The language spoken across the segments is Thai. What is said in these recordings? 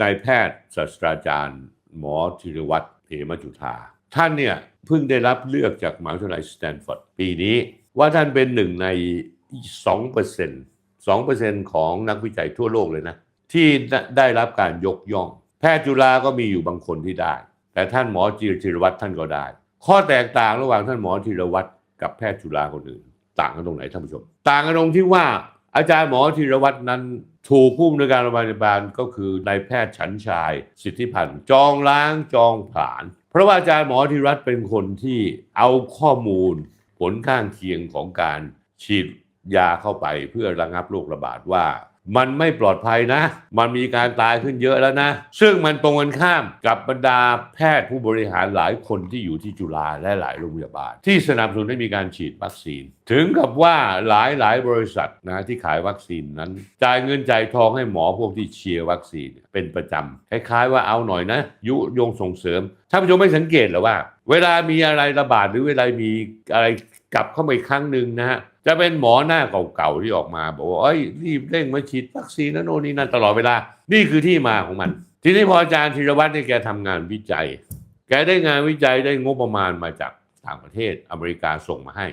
นายแพทย์ศาสตราจารย์ หมอธีรวัตรเหมจุธาท่านเนี่ยเพิ่งได้รับเลือกจากมหาวิทยาลัยสแตนฟอร์ดปีนี้ ว่าท่านเป็นหนึ่งใน 2% 2%ของนักวิจัยทั่วโลกเลยนะ ที่ได้รับการยกย่อง แพทย์จุฬาก็มีอยู่บางคนที่ได้ แต่ท่านหมอจีธีรวัตรท่านก็ได้ ข้อแตกต่างระหว่างท่านหมอธีรวัตรกับแพทย์จุฬาคนอื่น ต่างกันตรงไหนท่านผู้ชม ต่างกันตรงที่ว่าอาจารย์หมอธีรวัตรนั้น ถูกผู้อำนวยการโรงพยาบาลก็คือนายแพทย์ฉันชาย สิทธิพันธ์จองล้างจองผลาน เพราะว่าอาจารย์หมอธีรัตเป็นคนที่เอาข้อมูล ผลข้างเคียงของการฉีดยาเข้าไปเพื่อระงับโรคระบาดว่า มันไม่ปลอดภัยนะ มันมีการตายขึ้นเยอะแล้วนะ ซึ่งมันตรงกันข้ามกับบรรดาแพทย์ผู้บริหารหลายคนที่อยู่ที่จุฬาและหลายโรงพยาบาล ที่สนับสนุนให้มีการฉีดวัคซีน ถึงกับว่าหลายหลายบริษัทนะที่ขายวัคซีนนั้น จ่ายเงินจ่ายทองให้หมอพวกที่เชียร์วัคซีนเป็นประจำคล้ายๆว่าเอาหน่อยนะ ยุยงส่งเสริมท่านผู้ชมไม่สังเกตเหรอว่า เวลามีอะไรระบาดหรือเวลามีอะไรกลับเข้ามาอีกครั้งหนึ่งนะฮะจะเป็นหมอหน้าเก่าๆที่ออกมา บอกว่าเอ้ยรีบเร่งมาฉีดวัคซีนนโน่นนี่นั่นตลอดเวลา นี่คือที่มาของมัน ทีนี้พออาจารย์ธีรวัตรเนี่ยแกทำงานวิจัย แกได้งานวิจัยได้งบประมาณมาจากต่างประเทศอเมริกาส่งมาให้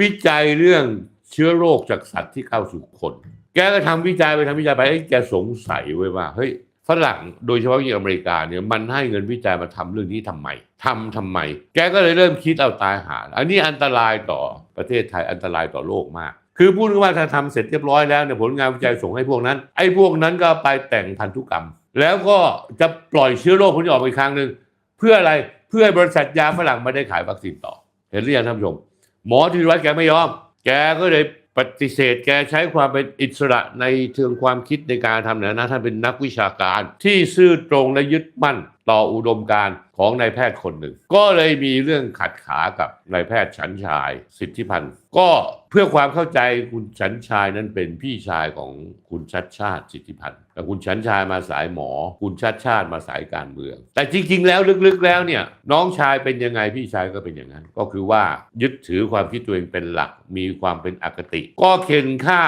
วิจัยเรื่องเชื้อโรคจากสัตว์ที่เข้าสู่คน แกก็ทำวิจัยไปทำวิจัยไปไอ้แกสงสัยไว้ว่าเฮ้ย ฝรั่งโดยเฉพาะอยิ่งอเมริกาเนี่ยมันให้เงินวิจัยมาทำเรื่องนี้ทำไมทำทำไม แกก็เลยเริ่มคิดเอาตายหา อันนี้อันตรายต่อประเทศไทยอันตรายต่อโลกมาก คือพูดง่ายว่าถ้าทำเสร็จเรียบร้อยแล้วเนี่ยผลงานวิจัยส่งให้พวกนั้น ไอ้พวกนั้นก็ไปแต่งพันธุกรรม แล้วก็จะปล่อยเชื้อโรคพวกนี้ออกไปอีกครั้งหนึ่งเพื่ออะไรเพื่อบริษัทยาฝรั่งไม่ได้ขายวัคซีนต่อ เห็นหรือยังท่านผู้ชม หมอธีรวัตรแกไม่ยอม แกก็เลย ปฏิเสธแกใช้ความเป็นอิสระในเชิงความคิดในการทำเนี่ยนะท่านเป็นนักวิชาการที่ซื่อตรงและยึดมั่น ต่ออุดมการของนายแพทย์คนหนึ่ง ก็เลยมีเรื่องขัดขากับนายแพทย์ฉันชายสิทธิพันธ์ก็เพื่อความเข้าใจคุณฉันชายนั้นเป็นพี่ชายของคุณชัดชาติสิทธิพันธ์แต่คุณฉันชายมาสายหมอ คุณชัดชาติมาสายการเมือง แต่จริงๆ แล้วลึกๆแล้วเนี่ยน้องชายเป็นยังไงพี่ชายก็เป็นอย่างนั้น ก็คือว่ายึดถือความคิดตัวเองเป็นหลักมีความเป็นอคติ ก็เข็นฆ่า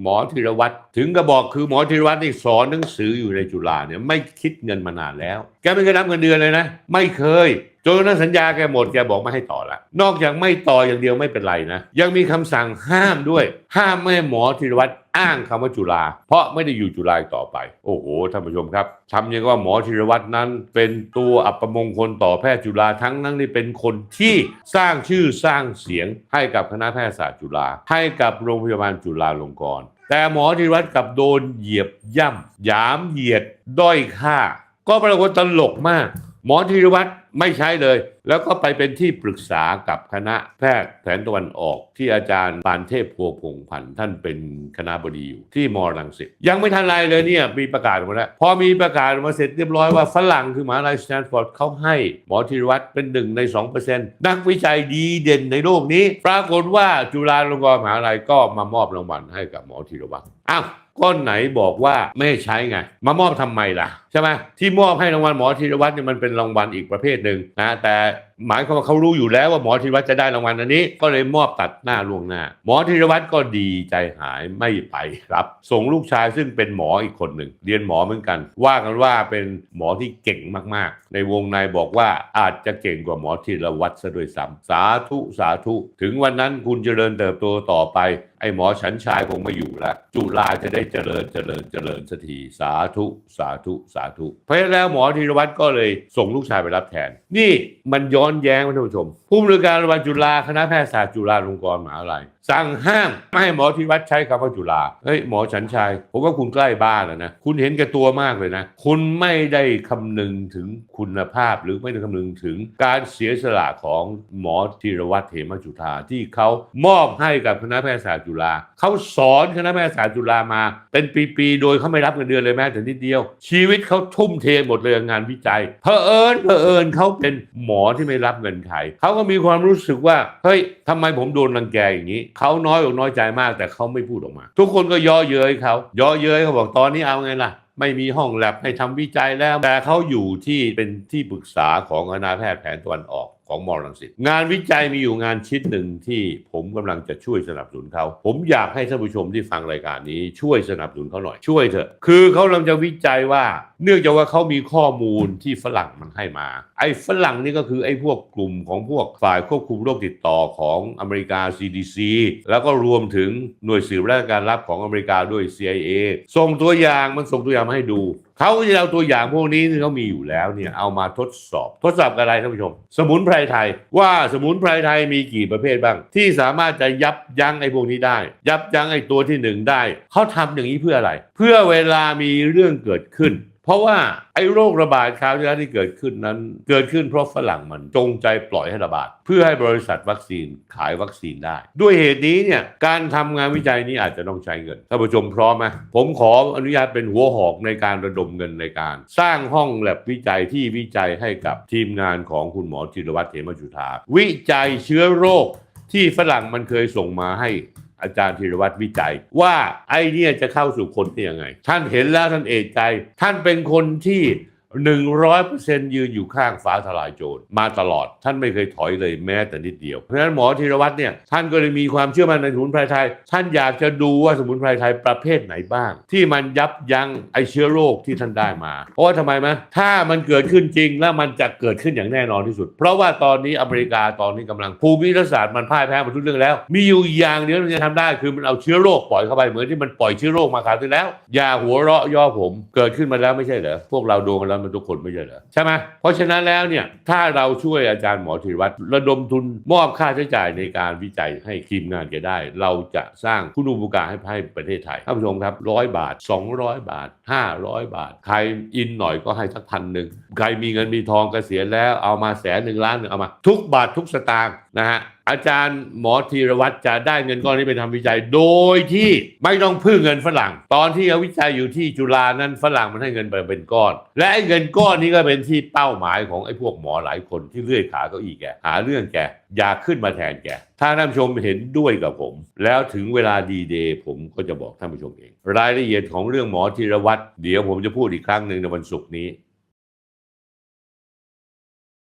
หมอธีรวัตรถึงกระบอกคือหมอธีรวัตรนี่สอนหนังสืออยู่ในจุฬาเนี่ยไม่คิดเงินมานานแล้วแกไม่เคยรับเงินเดือนเลยนะ ไม่เคยจนกระทั่งสัญญาแกหมดแกบอกไม่ให้ต่อละนอกจากไม่ต่ออย่างเดียวไม่เป็นไรนะ ยังมีคำสั่งห้ามด้วย ห้ามไม่ให้หมอธีรวัตรอ้างคำว่าจุฬาเพราะไม่ได้อยู่จุฬาต่อไป โอ้โหท่านผู้ชมครับทำย่างว่าหมอธีรวัตรนั้น เป็นตัวอัปมงคลต่อแพทย์จุฬาทั้งนั้นนี่เป็นคนที่สร้างชื่อสร้างเสียงให้กับคณะแพทยศาสตร์จุฬาให้กับโรงพยาบาลจุฬาลงกรณ์แต่หมอธีรวัตรกลับโดนเหยียบย่ำหยามเหยียดด้อยค่า ก็ปรากฏตลกมาก หมอธีรวัตรไม่ใช้เลย แล้วก็ไปเป็นที่ปรึกษากับคณะแพทย์แผนตะวันออกที่อาจารย์ปานเทพพัวพงพันธ์ท่านเป็นคณะบดีอยู่ที่มอรังสิตยังไม่ทันไรเลยเนี่ยมีประกาศออกมาแล้ว พอมีประกาศออกมาเสร็จเรียบร้อยว่าฝรั่งคือมหาลัยสแตนฟอร์ดเขาให้หมอธีรวัตรเป็นหนึ่งใน 2%นักวิจัยดีเด่นในโลกนี้ ปรากฏว่าจุฬาลงกรณ์มหาลัยก็มามอบรางวัลให้กับหมอธีรวัตรอ้าวก้อนไหนบอกว่าไม่ใช้ไง มามอบทำไมล่ะ ใช่ไหมที่มอบให้รางวัลหมอธีรวัตรเนี่ยมันเป็นรางวัลอีกประเภทหนึ่งนะแต่หมายความว่าเขารู้อยู่แล้วว่าหมอธีรวัตรจะได้รางวัลอันนี้ ก็เลยมอบตัดหน้าล่วงหน้า หมอธีรวัตรก็ดีใจหายไม่ไปรับส่งลูกชายซึ่งเป็นหมออีกคนหนึ่งเรียนหมอเหมือนกัน ว่ากันว่าเป็นหมอที่เก่งมากๆ ในวงในบอกว่าอาจจะเก่งกว่าหมอธีรวัตรซะด้วยซ้ำสาธุสาธุ ถึงวันนั้นคุณเจริญเติบโตต่อไปไอ้หมอฉันชายคงไม่อยู่แล้วจุฬาจะได้เจริญเจริญเจริญสักทีสาธุสาธุสาธุ เพราะฉะนั้นแล้วหมอธีรวัตรก็เลยส่งลูกชายไปรับแทน นี่มันย้อนแย้งท่านผู้ชม ผู้บริการโรงพยาบาลจุฬาคณะแพทยศาสตร์จุฬาลงกรณ์มหาวิทยาลัยสั่งห้ามไม่ให้หมอธีรวัตรใช้คำว่าจุฬาเฮ้ยหมอฉันชายผมว่าคุณใกล้บ้านแล้วนะคุณเห็นแก่ตัวมากเลยนะ คุณไม่ได้คำนึงถึงคุณภาพหรือไม่ได้คำนึงถึงการเสียสละของหมอธีรวัตรเหมจุธาที่เขามอบให้กับคณะแพทยศาสตร์จุฬาเขาสอนคณะแพทยศาสตร์จุฬามา เป็นปีๆโดยเขาไม่รับเงินเดือนเลยแม้แต่นิดเดียว ชีวิตเขาาทุ่มเทหมดเลยงานวิจัยเพอเอิญเพอเอิญเขาเป็นหมอที่ไม่รับเงินใครเขาก็มีความรู้สึกว่าเฮ้ยทำไมผมโดนรังแกอย่างนี้เขาน้อยอกน้อยใจมากแต่เขาไม่พูดออกมา ทุกคนก็ย่อเย้ยเขาย่อเย้ยเขาบอกตอนนี้เอาไงล่ะไม่มีห้องแลบให้ทำวิจัยแล้ว แต่เขาอยู่ที่เป็นที่ปรึกษาของคณะแพทย์แผนตะวันออก ของมอลังสิตงานวิจัยมีอยู่งานชิ้นหนึ่งที่ผมกำลังจะช่วยสนับสนุนเขา ผมอยากให้ท่านผู้ชมที่ฟังรายการนี้ช่วยสนับสนุนเขาหน่อยช่วยเถอะ คือเขากำลังจะวิจัยว่า เนื่องจากว่าเขามีข้อมูลที่ฝรั่งมันให้มา ไอ้ฝรั่งนี่ก็คือไอ้พวกกลุ่มของพวกฝ่ายควบคุมโรคติดต่อของอเมริกา CDC แล้วก็รวมถึงหน่วยสืบราชการลับของอเมริกาด้วย CIA ส่งตัวอย่างมันส่งตัวอย่างมาให้ดู เขาจะเอาตัวอย่างพวกนี้ที่เขามีอยู่แล้วเนี่ยเอามาทดสอบ ทดสอบกับอะไรท่านผู้ชม สมุนไพรไทย ว่าสมุนไพรไทยมีกี่ประเภทบ้าง ที่สามารถจะยับยั้งไอ้พวกนี้ได้ ยับยั้งไอ้ตัวที่หนึ่งได้เขาทำอย่างนี้เพื่ออะไร เพื่อเวลามีเรื่องเกิดขึ้น เพราะว่าไอ้โรคระบาดคราวที่แล้วที่เกิดขึ้นนั้น เกิดขึ้นเพราะฝรั่งมันจงใจปล่อยให้ระบาด เพื่อให้บริษัทวัคซีนขายวัคซีนได้ ด้วยเหตุนี้เนี่ยการทำงานวิจัยนี้อาจจะต้องใช้เงินท่านผู้ชมพร้อมไหมผมขออนุญาตเป็นหัวหอกในการระดมเงินในการ สร้างห้องแลบวิจัยที่วิจัยให้กับทีมงานของคุณหมอธีรวัตรเหมจุธาวิจัยเชื้อโรคที่ฝรั่งมันเคยส่งมาให้ อาจารย์ธีรวัตรวิจัย ว่าไอ้เนี่ยจะเข้าสู่คนได้ยังไง ท่านเห็นแล้วท่านเอกใจ ท่านเป็นคนที่ 100%ยืนอยู่ข้างฟ้าทลายโจรมาตลอด ท่านไม่เคยถอยเลยแม้แต่นิดเดียว เพราะฉะนั้นหมอธีรวัตรเนี่ยท่านก็เลยมีความเชื่อมั่นในสมุนไพรไทย ท่านอยากจะดูว่าสมุนไพรไทยประเภทไหนบ้าง ที่มันยับยั้งไอเชื้อโรคที่ท่านได้มา เพราะว่าทำไมไหมถ้ามันเกิดขึ้นจริงแล้วมันจะเกิดขึ้นอย่างแน่นอนที่สุด เพราะว่าตอนนี้อเมริกาตอนนี้กำลังภูมิรัศาสตร์มันพ่ายแพ้หมดทุกเรื่องแล้ว มีอยู่อย่างเดียวที่จะทำได้คือมันเอาเชื้อโรคปล่อยเข้าไปเหมือนที่มันปล่อยเชื้อโรคมาคราวที่แล้วอย่าหัวเราะย่อผมเกิดขึ้นมาแล้วไม่ใช่เหรอพวกเราดนกันแล้วมันทุกคนไม่ใช่เหรอใช่ไหมเพราะฉะนั้นแล้วเนี่ยถ้าเราช่วยอาจารย์หมอธีรวัตรระดมทุนมอบค่าใช้จ่ายในการวิจัยให้ทีมงานแกได้ เราจะสร้างคุณูปการให้ให้ประเทศไทยท่านผู้ชมครับร้อยบาท 200 บาท 500 บาท ใครอินหน่อยก็ให้สักพันหนึ่งใครมีเงินมีทองเกษียณแล้วเอามาแสนหนึ่งล้านหนึ่งเอามา ทุกบาททุกสตางค์นะฮะ อาจารย์หมอธีรวัตรจะได้เงินก้อนนี้ไปทำวิจัย โดยที่ไม่ต้องพึ่งเงินฝรั่ง ตอนที่เขาวิจัยอยู่ที่จุฬานั้นฝรั่งมันให้เงินไปเป็นก้อน และไอ้เงินก้อนนี้ก็เป็นที่เป้าหมายของไอ้พวกหมอหลายคนที่เลื่อยขาเก้าอี้แกหาเรื่องแกอยากขึ้นมาแทนแกถ้าท่านผู้ชมเห็นด้วยกับผม แล้วถึงเวลาดีเดย์ผมก็จะบอกท่านผู้ชมเอง รายละเอียดของเรื่องหมอธีรวัตรเดี๋ยวผมจะพูดอีกครั้งหนึ่งในวันศุกร์นี้